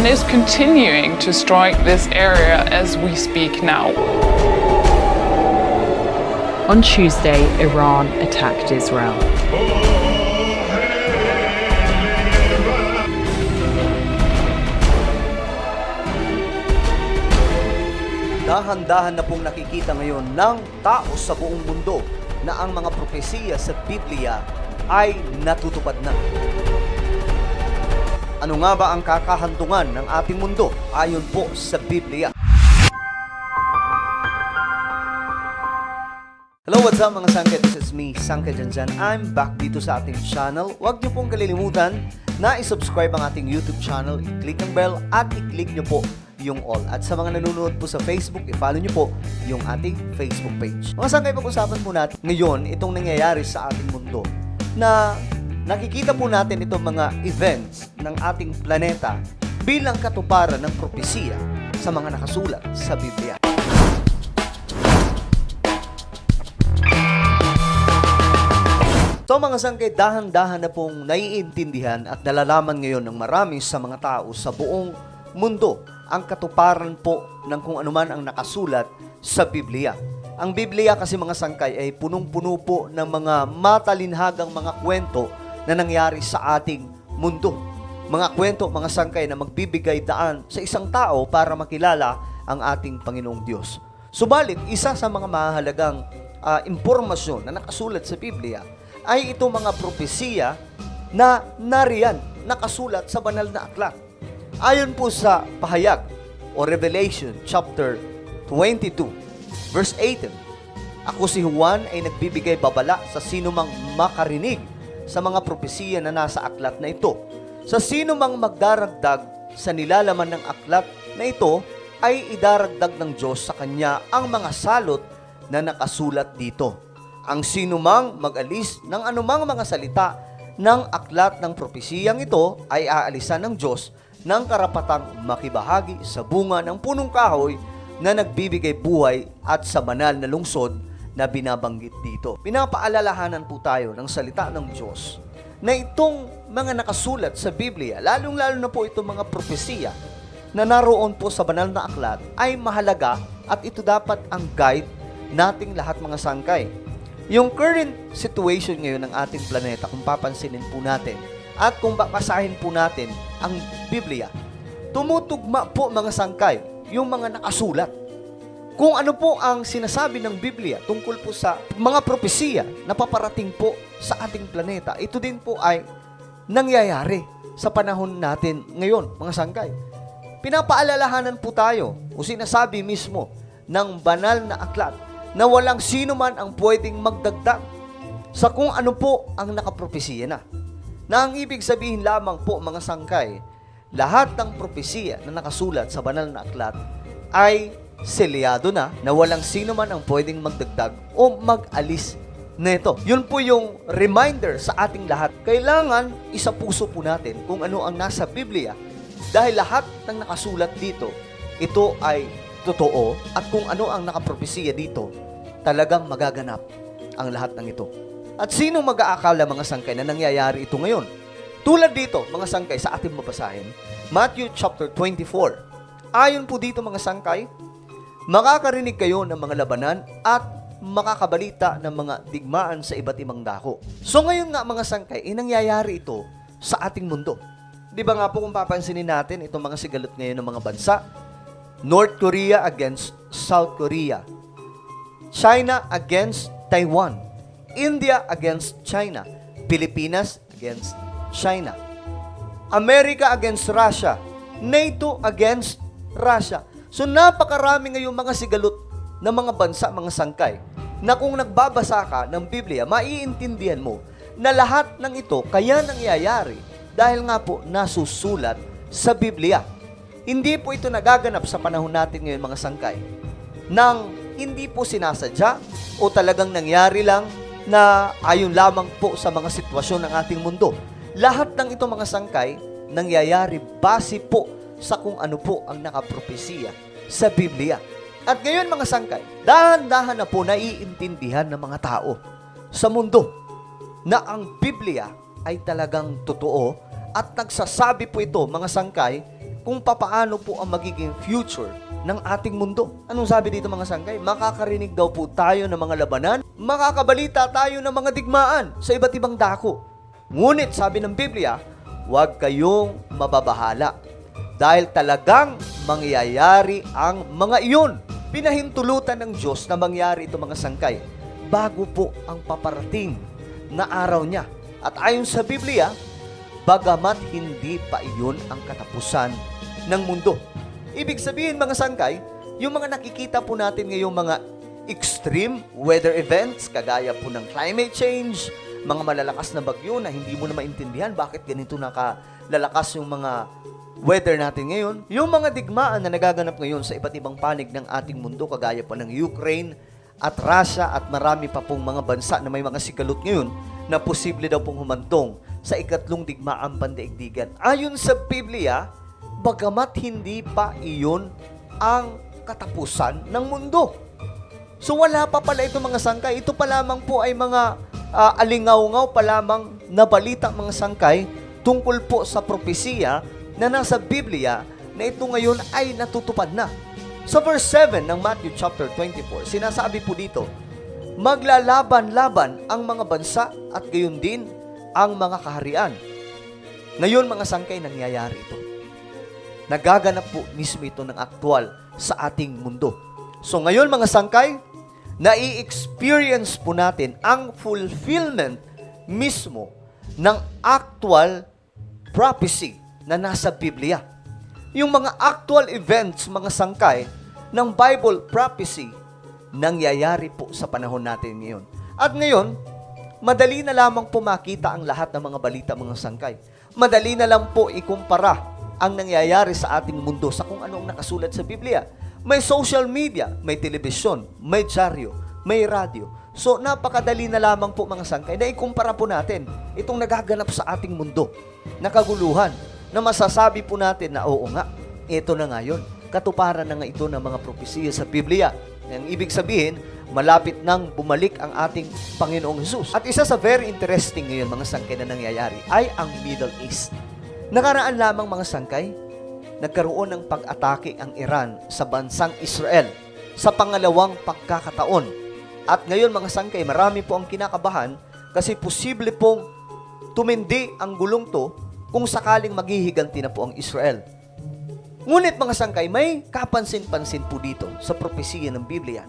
and is continuing to strike this area as we speak now. On Tuesday, Iran attacked Israel. Dahan-dahan na pong nakikita ngayon ng tao sa buong mundo na ang mga propesiya sa Biblia ay natutupad na. Ano nga ba ang kakahantungan ng ating mundo ayon po sa Biblia? Hello, what's up mga sangke? This is me, Sangke Janjan. I'm back dito sa ating channel. Huwag niyo pong kalilimutan na isubscribe ang ating YouTube channel, i-click ang bell at i-click niyo po yung all. At sa mga nanonood po sa Facebook, i-follow niyo po yung ating Facebook page. Mga sangkay, pag-usapan po natin ngayon itong nangyayari sa ating mundo na nakikita po natin itong mga events ng ating planeta bilang katuparan ng propesiya sa mga nakasulat sa Biblia. So mga sangkay, dahan-dahan na pong naiintindihan at nalalaman ngayon ng marami sa mga tao sa buong mundo ang katuparan po ng kung anuman ang nakasulat sa Biblia. Ang Biblia kasi mga sangkay ay punong-puno po ng mga matalinhagang mga kwento na nangyari sa ating mundo. Mga kwento, mga sangkay na magbibigay daan sa isang tao para makilala ang ating Panginoong Diyos. Subalit, isa sa mga mahalagang ah, impormasyon na nakasulat sa Biblia ay itong mga propesiya na nariyan, nakasulat sa banal na aklat. Ayon po sa pahayag o Revelation chapter 22 verse 18, Ako si Juan ay nagbibigay babala sa sino mang makarinig sa mga propesiya na nasa aklat na ito. Sa sino mang magdaragdag sa nilalaman ng aklat na ito ay idaragdag ng Diyos sa kanya ang mga salot na nakasulat dito. Ang sino mang mag-alis ng anumang mga salita ng aklat ng propesiyang ito ay aalisan ng Diyos ng karapatang makibahagi sa bunga ng punong kahoy na nagbibigay buhay at sa banal na lungsod na binabanggit dito. Pinapaalalahanan po tayo ng salita ng Diyos na itong mga nakasulat sa Biblia, lalong-lalo na po itong mga propesiya na naroon po sa banal na aklat ay mahalaga at ito dapat ang guide nating lahat mga sangkay. Yung current situation ngayon ng ating planeta, kung papansinin po natin, at kung babasahin po natin ang Biblia, tumutugma po mga sangkay, yung mga nakasulat. Kung ano po ang sinasabi ng Biblia tungkol po sa mga propesiya na paparating po sa ating planeta, ito din po ay nangyayari sa panahon natin ngayon, mga sangkay. Pinapaalalahanan po tayo o sinasabi mismo ng banal na aklat na walang sino man ang pwedeng magdagdag sa kung ano po ang nakapropesiya na. Na ang ibig sabihin lamang po mga sangkay, lahat ng propesiya na nakasulat sa banal na aklat ay selyado na na walang sino man ang pwedeng magdagdag o mag-alis neto. Yun po yung reminder sa ating lahat. Kailangan isa puso po natin kung ano ang nasa Biblia dahil lahat ng nakasulat dito, ito ay totoo at kung ano ang nakapropesiya dito, talagang magaganap ang lahat ng ito. At sino mag-aakala mga sangkay na nangyayari ito ngayon? Tulad dito, mga sangkay, sa ating mabasahin, Matthew chapter 24. Ayon po dito mga sangkay, makakarinig kayo ng mga labanan at makakabalita ng mga digmaan sa iba't ibang dako. So ngayon nga mga sangkay, eh, nangyayari ito sa ating mundo. Di ba nga po kung papansinin natin itong mga sigalot ngayon ng mga bansa, North Korea against South Korea, China against Taiwan, India against China, Pilipinas against China, America against Russia, NATO against Russia. So napakarami ngayong mga sigalot ng mga bansa, mga sangkay, na kung nagbabasa ka ng Biblia, maiintindihan mo na lahat ng ito kaya nangyayari dahil nga po nasusulat sa Biblia. Hindi po ito nagaganap sa panahon natin ngayon mga sangkay nang hindi po sinasadya o talagang nangyari lang na ayon lamang po sa mga sitwasyon ng ating mundo. Lahat ng ito mga sangkay nangyayari base po sa kung ano po ang nakapropesiya sa Biblia. At ngayon mga sangkay, dahan-dahan na po naiintindihan ng mga tao sa mundo na ang Biblia ay talagang totoo at nagsasabi po ito mga sangkay kung papaano po ang magiging future ng ating mundo. Anong sabi dito mga sangkay? Makakarinig daw po tayo ng mga labanan, makakabalita tayo ng mga digmaan sa iba't ibang dako. Ngunit sabi ng Biblia, huwag kayong mababahala dahil talagang mangyayari ang mga iyon. Pinahintulutan ng Diyos na mangyari ito mga sangkay bago po ang paparating na araw niya. At ayon sa Biblia, bagamat hindi pa iyon ang katapusan ng mundo. Ibig sabihin mga sangkay, yung mga nakikita po natin ngayong mga extreme weather events, kagaya po ng climate change, mga malalakas na bagyo na hindi mo na maintindihan bakit ganito nakalalakas yung mga weather natin ngayon, yung mga digmaan na nagaganap ngayon sa iba't ibang panig ng ating mundo, kagaya po ng Ukraine at Russia at marami pa pong mga bansa na may mga sikalot ngayon na posible daw pong humantong sa ikatlong digmaang pandaigdigan. Ayon sa Biblia, bagamat hindi pa iyon ang katapusan ng mundo. So wala pa pala ito mga sangkay. Ito pa lamang po ay mga ah, alingaw-ngaw pa lamang na balita mga sangkay tungkol po sa propesiya na nasa Biblia na ito ngayon ay natutupad na. Sa verse 7 ng Matthew chapter 24, sinasabi po dito, Maglalaban-laban ang mga bansa at gayon din ang mga kaharian. Ngayon mga sangkay, nangyayari ito. Nagaganap po mismo ito ng aktwal sa ating mundo. So ngayon mga sangkay, nai-experience po natin ang fulfillment mismo ng actual prophecy na nasa Biblia. Yung mga actual events, mga sangkay ng Bible prophecy, nangyayari po sa panahon natin ngayon. At ngayon, madali na lamang po makita ang lahat ng mga balita, mga sangkay. Madali na lang po ikumpara ang nangyayari sa ating mundo sa kung anong nakasulat sa Biblia. May social media, may telebisyon, may dyaryo, may radyo. So, napakadali na lamang po mga sangkay na ikumpara po natin itong nagaganap sa ating mundo na kaguluhan na masasabi po natin na oo nga, ito na nga yun. Katuparan na nga ito ng mga propesiya sa Biblia. Ang ibig sabihin, malapit nang bumalik ang ating Panginoong Jesus. At isa sa very interesting ngayon mga sangkay na nangyayari ay ang Middle East. Nakaraan lamang mga sangkay, nagkaroon ng pag-atake ang Iran sa bansang Israel sa pangalawang pagkakataon. At ngayon mga sangkay, marami po ang kinakabahan kasi posible pong tumindi ang gulong to kung sakaling maghihiganti na po ang Israel. Ngunit mga sangkay, may kapansin-pansin po dito sa propesiya ng Biblia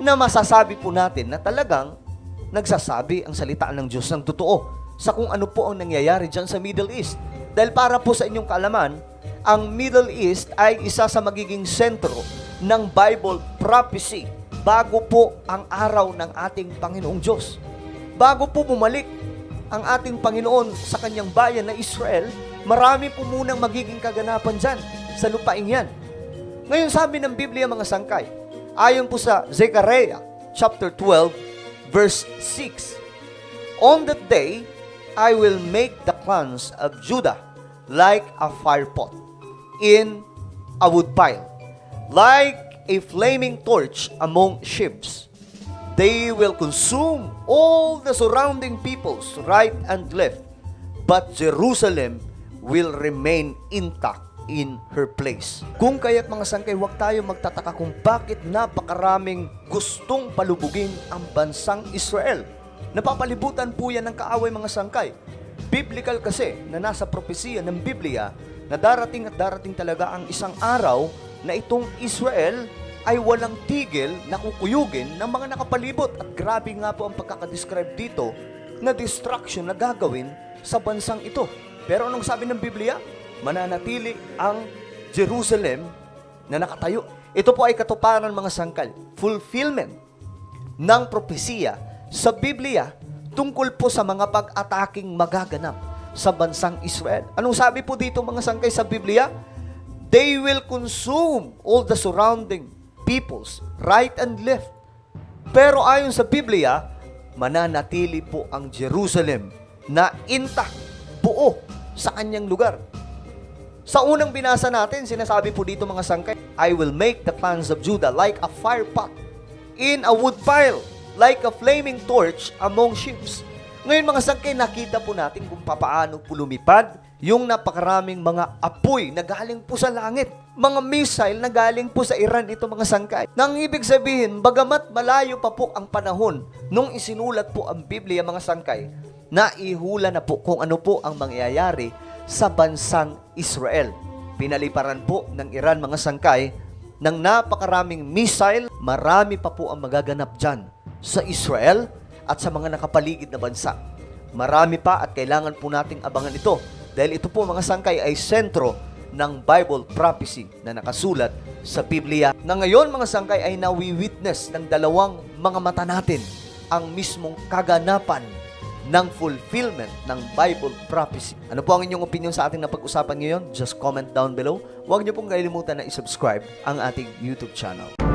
na masasabi po natin na talagang nagsasabi ang salita ng Diyos ng totoo sa kung ano po ang nangyayari dyan sa Middle East. Dahil para po sa inyong kaalaman, ang Middle East ay isa sa magiging sentro ng Bible prophecy bago po ang araw ng ating Panginoong Diyos. Bago po bumalik ang ating Panginoon sa kanyang bayan na Israel, marami po munang magiging kaganapan dyan sa lupaing yan. Ngayon sabi ng Biblia mga sangkay, ayon po sa Zechariah chapter 12 verse 6, On that day, I will make the clans of Judah like a fire pot in a wood pile, like a flaming torch among ships. They will consume all the surrounding peoples right and left, but Jerusalem will remain intact in her place. Kung kaya't mga sangkay, huwag tayo magtataka kung bakit napakaraming gustong palubugin ang bansang Israel. Napapalibutan po yan ng kaaway mga sangkay. Biblical kasi na nasa propesiya ng Biblia na darating at darating talaga ang isang araw na itong Israel ay walang tigil na kukuyugin ng mga nakapalibot. At grabe nga po ang pagkakadescribe dito na destruction na gagawin sa bansang ito. Pero anong sabi ng Biblia? Mananatili ang Jerusalem na nakatayo. Ito po ay katuparan mga sangkal. Fulfillment ng propesiya sa Biblia tungkol po sa mga pag-ataking magaganap sa bansang Israel. Anong sabi po dito mga sangkay sa Biblia? They will consume all the surrounding peoples, right and left. Pero ayon sa Biblia, mananatili po ang Jerusalem na intact, buo sa kanyang lugar. Sa unang binasa natin, sinasabi po dito mga sangkay, I will make the clans of Judah like a fire pot in a wood pile, like a flaming torch among ships. Ngayon mga sangkay, nakita po natin kung papaano po lumipad yung napakaraming mga apoy na galing po sa langit. Mga missile na galing po sa Iran ito mga sangkay. Nang ibig sabihin, bagamat malayo pa po ang panahon nung isinulat po ang Biblia mga sangkay, naihula na po kung ano po ang mangyayari sa bansang Israel. Pinaliparan po ng Iran mga sangkay ng napakaraming missile, marami pa po ang magaganap dyan sa Israel at sa mga nakapaligid na bansa. Marami pa at kailangan po nating abangan ito dahil ito po mga sangkay ay sentro ng Bible prophecy na nakasulat sa Biblia na ngayon mga sangkay ay nawi-witness ng dalawang mga mata natin ang mismong kaganapan ng fulfillment ng Bible prophecy. Ano po ang inyong opinion sa ating napag-usapan ngayon? Just comment down below. Huwag niyo pong kalimutan na isubscribe ang ating YouTube channel.